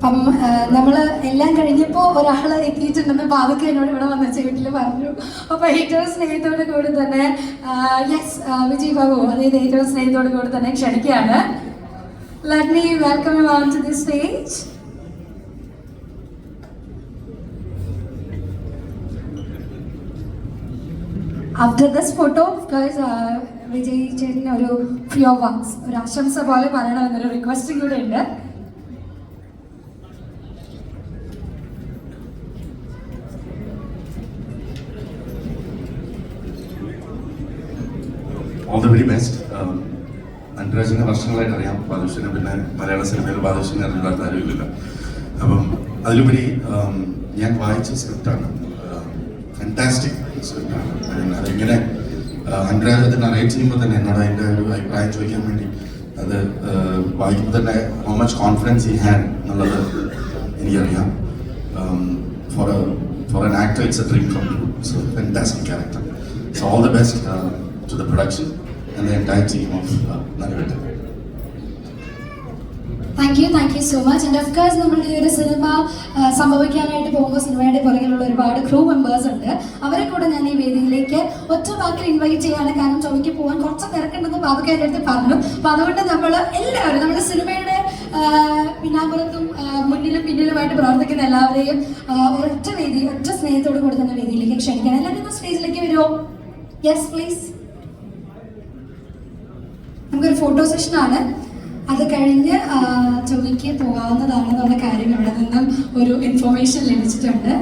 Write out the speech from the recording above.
അപ്പം നമ്മൾ എല്ലാം കഴിഞ്ഞപ്പോൾ ഒരാൾ എത്തിയിട്ടുണ്ടെന്ന് പാതൊക്കെ എന്നോട് ഇവിടെ വന്ന വീട്ടിൽ പറഞ്ഞു. അപ്പോൾ ഏറ്റവും സ്നേഹത്തോട് കൂടി തന്നെ യെസ് വിജയ് ബാബു അതായത് ഏറ്റവും സ്നേഹത്തോട് കൂടി തന്നെ ക്ഷണിക്കുകയാണ്. Let me welcome you on to the stage after this photo guys Vijay ചേട്ടൻ ഒരു ഫ്യോ വാക്സ് ഒരു ആശംസ പോലെ പറയണമെന്നൊരു റിക്വസ്റ്റും കൂടെ ഉണ്ട്. ഓൾ ദ വെരി ബെസ്റ്റ് അൻരാജിനെ വർഷങ്ങളായിട്ട് അറിയാം. ബാദുഷിനെ പിന്നെ മലയാള സിനിമയിൽ ബാദുഷിനെ അറിയാത്ത ആരുമില്ല അപ്പം അതിലുപരി ഞാൻ വായിച്ച സ്ക്രിപ്റ്റാണ്. ഫാന്റാസ്റ്റിക് സ്ക്രിപ്റ്റാണ്. അതിങ്ങനെ അൻരാജ് അറേറ്റ് ചെയ്യുമ്പോൾ തന്നെ എന്നോട് അതിന്റെ ഒരു അഭിപ്രായം ചോദിക്കാൻ വേണ്ടി അത് വായിക്കുമ്പോൾ തന്നെ ഹോ മച്ച് കോൺഫിഡൻസ് ഈ ഹാൻ എന്നുള്ളത് എനിക്കറിയാം. For for an actor it's a dream from so fantastic character. So all the best to the production. And the entire team of uh, Nagavetan. Thank you thank you so much and of course നമ്മുടെ ഈ ഒരു cinema ആ, സംഭവിക്കാനായിട്ട് പോകുമ്പോൾ സിനിമയുടെ പുറകിലുള്ള ഒരുപാട് crew members ഉണ്ട്. അവരെ കൂടെ ഞാൻ ഈ വേദിയിലേക്ക് ഒറ്റ വാക്കിൽ ഇൻവൈറ്റ് ചെയ്യാണ് കാരണം ചോദിക്ക് പോകാൻ കുറച്ച് തിരക്കുണ്ടെന്ന് എന്റെ അടുത്ത് പറഞ്ഞു. അപ്പൊ അതുകൊണ്ട് നമ്മൾ എല്ലാവരും നമ്മുടെ സിനിമയുടെ ആ, പിന്നാമ്പുറത്തും ആ, മുന്നിലും പിന്നിലുമായിട്ട് പ്രവർത്തിക്കുന്ന എല്ലാവരെയും ഒറ്റ വേദി ഒറ്റ സ്നേഹത്തോടു കൂടി തന്നെ വേദിയിലേക്ക് ക്ഷണിക്കണം എല്ലാവരും സ്റ്റേജിലേക്ക് വരുമോ യെസ് പ്ലീസ് ഫോട്ടോ സെഷൻ ആണ്. അത് കഴിഞ്ഞ് ചൊവ്വയ്ക്ക് പോകാവുന്നതാണെന്നുള്ള കാര്യം ഇവിടെ നിന്നും ഒരു ഇൻഫോർമേഷൻ ലഭിച്ചിട്ടുണ്ട്.